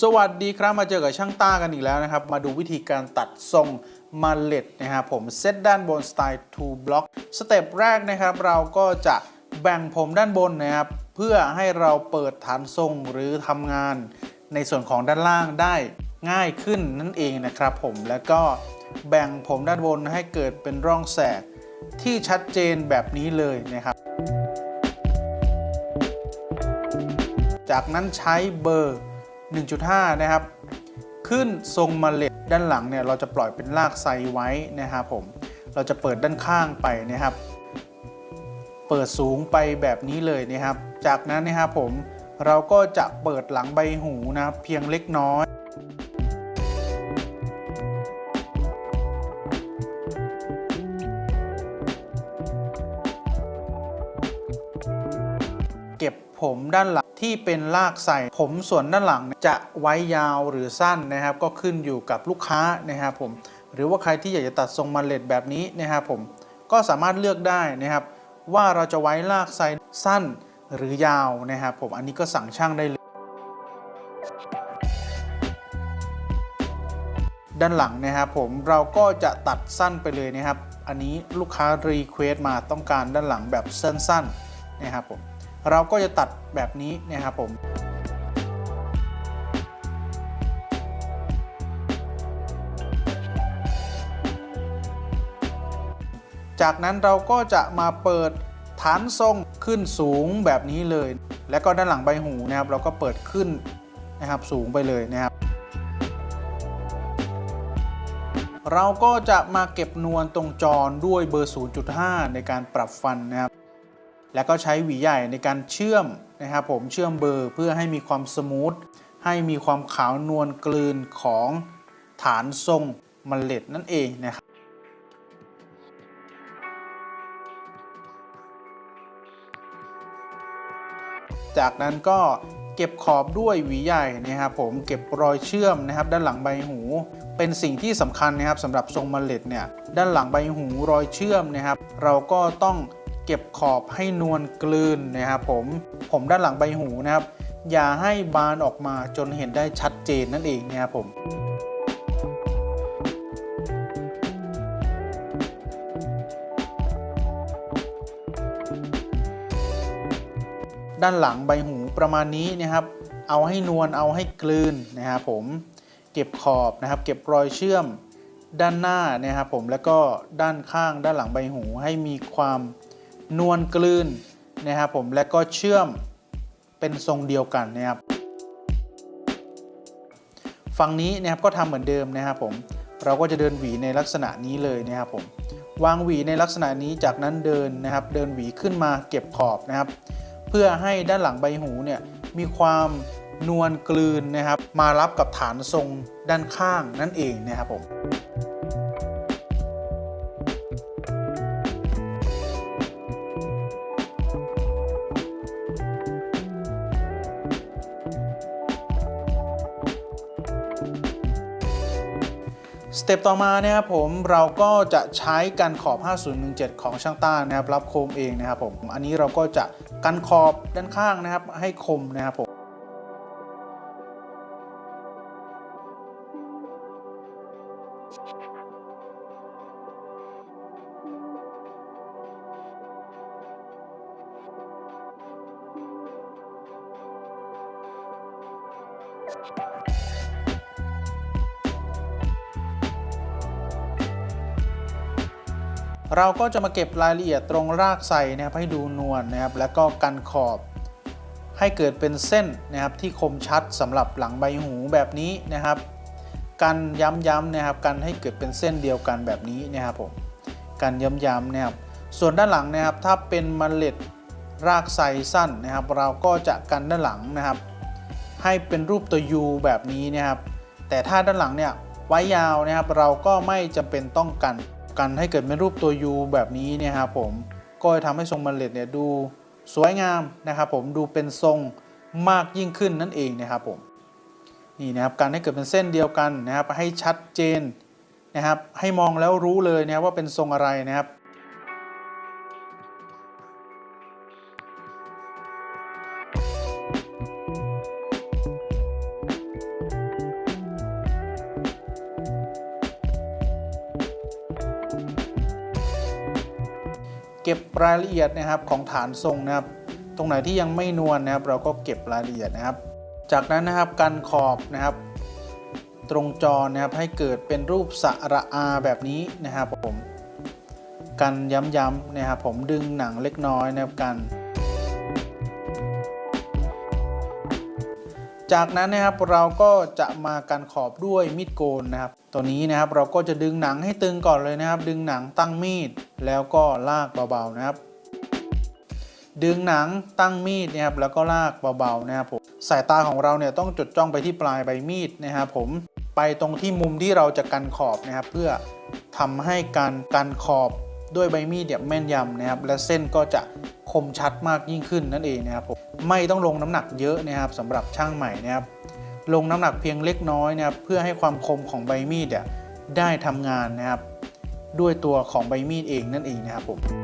สวัสดีครับมาเจอกับช่างต้ากันอีกแล้วนะครับ มาดูวิธีการตัดทรงมาเล็ดนะครับผมเซตด้านบนสไตล์2 block สเต็ปแรกนะครับ เราก็จะแบ่งผมด้านบนนะครับ เพื่อให้เราเปิดฐานทรงหรือทำงานในส่วนของด้านล่างได้ง่ายขึ้นนั่นเองนะครับผมแล้วก็แบ่งผมด้านบนให้เกิดเป็นร่องแสกที่ชัดเจนแบบนี้เลยนะครับจากนั้นใช้เบอร์ 1.5 นะครับ ขึ้นทรงมาเล็ดด้านหลังเนี่ยเราจะปล่อยเป็นลากไซไว้นะครับผม เราจะเปิดด้านข้างไปนะครับ เปิดสูงไปแบบนี้เลยนะครับ จากนั้นนะครับผมเราก็จะเปิดหลังใบหูนะครับเพียงเล็กน้อย ด้านหลังที่เป็นลากใส่ ผมส่วนด้านหลังจะไว้ยาวหรือสั้นนะครับ ก็ขึ้นอยู่กับลูกค้านะครับผมหรือว่าใครที่อยากจะตัดทรงมาเล็ดแบบนี้นะครับผมก็สามารถเลือกได้นะครับ ว่าเราจะไว้ลากไซสั้นหรือยาวนะครับผมอันนี้ก็สั่งช่างได้เลย ด้านหลังนะครับผมเราก็จะตัดสั้นไปเลยนะครับ อันนี้ลูกค้ารีเควสมาต้องการด้านหลังแบบสั้นๆนะครับผม เราก็จะตัดแบบนี้นะครับผมจากนั้นเราก็จะมาเปิดฐานทรงขึ้นสูงแบบนี้เลย และก็ด้านหลังใบหูนะครับ เราก็เปิดขึ้นนะครับสูงไปเลยนะครับ เราก็จะมาเก็บนวลตรงจรด้วยเบอร์ 0.5 ในการปรับฟันนะครับ แล้วก็ใช้หวีใหญ่ในการเชื่อมนะครับผมเชื่อมเบอร์เพื่อให้มีความสมูทให้มีความขาวนวลกลืนของฐานทรงมเมล็ดนั่นเองนะครับจากนั้นก็เก็บขอบด้วยหวีใหญ่นะครับผมเก็บรอยเชื่อมนะครับ ด้านหลังใบหู เป็นสิ่งที่สำคัญนะครับสำหรับทรงมเมล็ดเนี่ยด้านหลังใบหูรอยเชื่อมนะครับ เราก็ต้อง เก็บขอบให้นวลกลืนนะครับผมผมด้านหลังใบหูนะครับ อย่าให้บานออกมาจนเห็นได้ชัดเจนนั่นเองนะครับผมด้านหลังใบหูประมาณนี้นะครับ เอาให้นวลเอาให้กลืนนะครับผมเก็บขอบนะครับ เก็บรอยเชื่อมด้านหน้านะครับผมแล้วก็ด้านข้างด้านหลังใบหูให้มีความ นวลกลืนนะครับผมและก็เชื่อมเป็นทรงเดียวกันนะครับฝั่งนี้นะครับก็ทำเหมือนเดิมนะครับผมเราก็จะเดินหวีในลักษณะนี้เลยนะครับผมวางหวีในลักษณะนี้จากนั้นเดินนะครับ เดินหวีขึ้นมาเก็บขอบนะครับ เพื่อให้ด้านหลังใบหูเนี่ยมีความนวลกลืนนะครับ มารับกับฐานทรงด้านข้างนั่นเองนะครับผม เต็ปต่อมานะครับผมเราก็จะใช้กันขอบ 5017 ของช่างต้านะครับรับโคมเองนะครับผมอันนี้เราก็จะกันขอบด้านข้างนะครับให้คมนะครับผม เราก็จะมาเก็บรายละเอียดตรงรากไซนะครับให้ดูนวลนะครับ แล้วก็กันขอบ ให้เกิดเป็นเส้นนะครับที่คมชัดสำหรับหลังใบหูแบบนี้นะครับ กันย้ำๆนะครับกันให้เกิดเป็นเส้นเดียวกันแบบนี้นะครับผมกันย้ำๆนะครับส่วนด้านหลังนะครับถ้าเป็นมเมล็ดรากไซสั้นนะครับ เราก็จะกันด้านหลังนะครับ ให้เป็นรูปตัว U แบบนี้นะครับ แต่ถ้าด้านหลังเนี่ยไว้ยาวนะครับ เราก็ไม่จำเป็นต้องกัน กันให้เกิดเป็นรูปตัว U แบบนี้เนี่ยครับผมก็จะทำให้ทรงมันเลดเนี่ยดูสวยงามนะครับผมดูเป็นทรงมากยิ่งขึ้นนั่นเองนะครับผมนี่นะครับการให้เกิดเป็นเส้นเดียวกันนะครับให้ชัดเจนนะครับให้มองแล้วรู้เลยนะครับว่าเป็นทรงอะไรนะครับ เก็บรายละเอียดนะครับของฐานทรงนะครับ ตรงไหนที่ยังไม่นวลนะครับ เราก็เก็บรายละเอียดนะครับ จากนั้นนะครับกันขอบนะครับ ตรงจอนะครับให้เกิดเป็นรูปสระอาแบบนี้นะครับผมกันย้ำๆนะครับผมดึงหนังเล็กน้อยนะครับกัน จากนั้นนะครับเราก็จะมากันขอบด้วยมีดโกนนะครับ ตัวนี้นะครับเราก็จะดึงหนังให้ตึงก่อนเลยนะครับ ดึงหนังตั้งมีดแล้วก็ลากเบาๆนะครับ ดึงหนังตั้งมีดนะครับแล้วก็ลากเบาๆนะครับผมสายตาของเราเนี่ยต้องจดจ้องไปที่ปลายใบมีดนะครับผมไปตรงที่มุมที่เราจะกันขอบนะครับ เพื่อทำให้การกันขอบด้วยใบมีดเนี่ยแม่นยำนะครับ และเส้นก็จะ คมชัดมากยิ่งขึ้นนั่นเองนะครับผมไม่ต้องลงน้ำหนักเยอะนะครับสำหรับช่างใหม่นะครับลงน้ำหนักเพียงเล็กน้อยนะครับเพื่อให้ความคมของใบมีดเนี่ยได้ทำงานนะครับด้วยตัวของใบมีดเองนั่นเองนะครับผม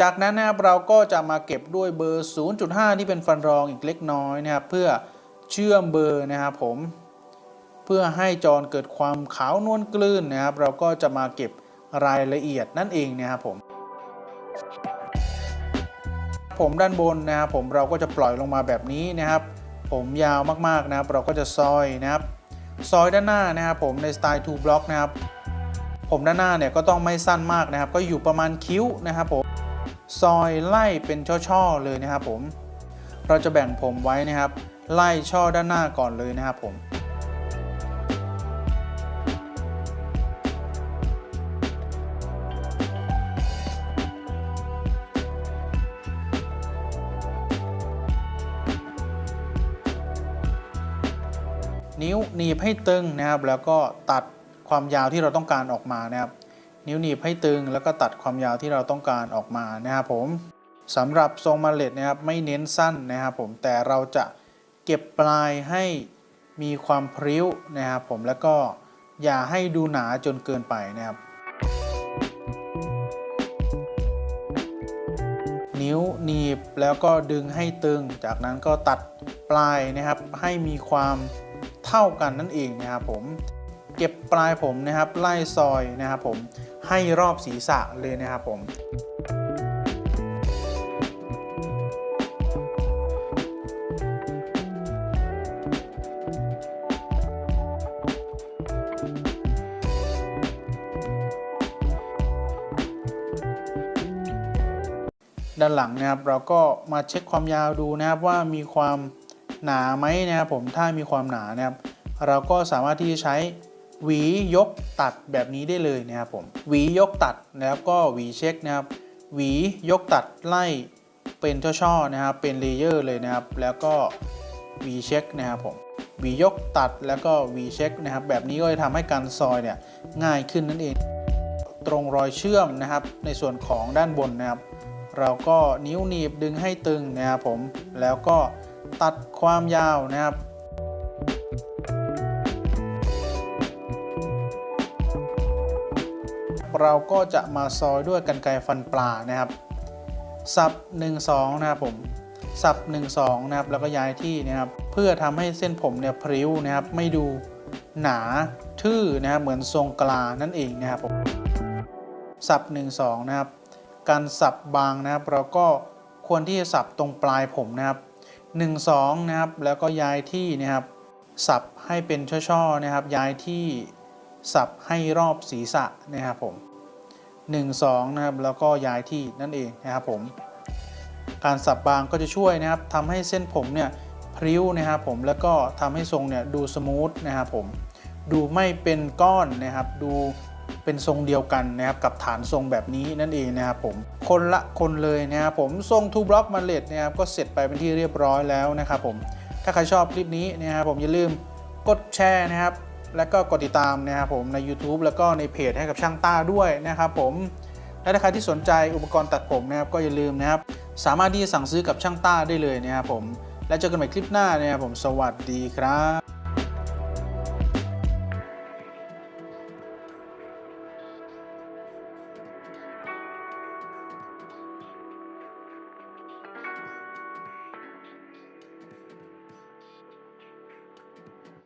จากนั้นนะครับเราก็จะมาเก็บด้วยเบอร์ 0.5 ที่เป็นฟันรองอีกเล็กน้อยนะครับ เพื่อเชื่อมเบอร์นะครับผม เพื่อให้จรเกิดความขาวนวลกลื่นนะครับ เราก็จะมาเก็บรายละเอียดนั่นเองนะครับผม ผมด้านบนนะครับผมเราก็จะปล่อยลงมาแบบนี้นะครับ ผมยาวมากๆนะครับ เราก็จะซอยนะครับ ซอยด้านหน้านะครับผมในสไตล์2 block นะครับ ผมด้านหน้าเนี่ยก็ต้องไม่สั้นมากนะครับ ก็อยู่ประมาณคิ้วนะครับผม ซอยไล่เป็นช่อๆเลยนะครับผม เราจะแบ่งผมไว้นะครับ ไล่ช่อด้านหน้าก่อนเลยนะครับผมนิ้วหนีบให้ตึงนะครับ แล้วก็ตัดความยาวที่เราต้องการออกมานะครับ นิ้วหนีบให้ตึง แล้วก็ตัดความยาวที่เราต้องการออกมานะครับผมสำหรับทรงมาเล็ตนะครับไม่เน้นสั้นนะครับผมแต่เราจะเก็บปลายให้มีความพริ้วนะครับผมแล้วก็อย่าให้ดูหนาจนเกินไปนะครับ นิ้วหนีบแล้วก็ดึงให้ตึง จากนั้นก็ตัดปลายนะครับให้มีความเท่ากันนั่นเองนะครับผมเก็บปลายผมนะครับไล่ซอยนะครับผม ให้รอบศีรษะเลยนะครับผมด้านหลังนะครับเราก็มาเช็คความยาวดูนะครับว่ามีความหนาไหมนะครับผมถ้ามีความหนานะครับเราก็สามารถที่จะใช้ หวียกตัดแบบนี้ได้เลยนะครับผมหวียกตัดแล้วก็หวีเช็คนะครับหวียกตัดไล่เป็นช่อๆนะครับเป็นเลเยอร์เลยนะครับ แล้วก็หวีเช็คนะครับผมหวียกตัดแล้วก็หวีเช็คนะครับ แบบนี้ก็จะทำให้การซอยเนี่ยง่ายขึ้นนั่นเอง ตรงรอยเชื่อมนะครับ ในส่วนของด้านบนนะครับ เราก็นิ้วหนีบดึงให้ตึงนะครับผมแล้วก็ตัดความยาวนะครับ เราก็จะมาซอยด้วยกันไกรฟันปลานะครับสับ1 2นะครับผมสับ1 2นะครับแล้วก็ย้ายที่นะครับเพื่อทำให้เส้นผมเนี่ยพริ้วนะครับไม่ดูหนาทื่อนะครับเหมือนทรงกลานั่นเองนะครับผมสับ1 2นะครับการสับบางนะครับ เราก็ควรที่จะสับตรงปลายผมนะครับ1 2นะครับแล้วก็ย้ายที่นะครับสับให้เป็นช่อๆนะครับ ย้ายที่สับให้รอบศีรษะนะครับผม 1 2นะครับแล้วก็ย้ายที่นั่นเองนะครับผม การสับบางก็จะช่วยนะครับทำให้เส้นผมเนี่ยพริ้วนะครับผมแล้วก็ทำให้ทรงเนี่ยดูสมูทนะครับผมดูไม่เป็นก้อนนะครับดูเป็นทรงเดียวกันนะครับกับฐานทรงแบบนี้นั่นเองนะครับผมคนละคนเลยนะครับผมทรงทูบล็อกมันเลดนะครับก็เสร็จไปเป็นที่เรียบร้อยแล้วนะครับผมถ้าใครชอบคลิปนี้นะครับผมอย่าลืมกดแชร์นะครับ และก็กดติดตามนะครับผมใน YouTube แล้วก็ในเพจให้กับช่างต้าด้วยนะครับผมและถ้าใครที่สนใจอุปกรณ์ตัดผมนะครับก็อย่าลืมนะครับสามารถที่จะสั่งซื้อกับช่างต้าได้เลยนะครับผมและเจอกันใหม่คลิปหน้านะครับผมสวัสดีครับ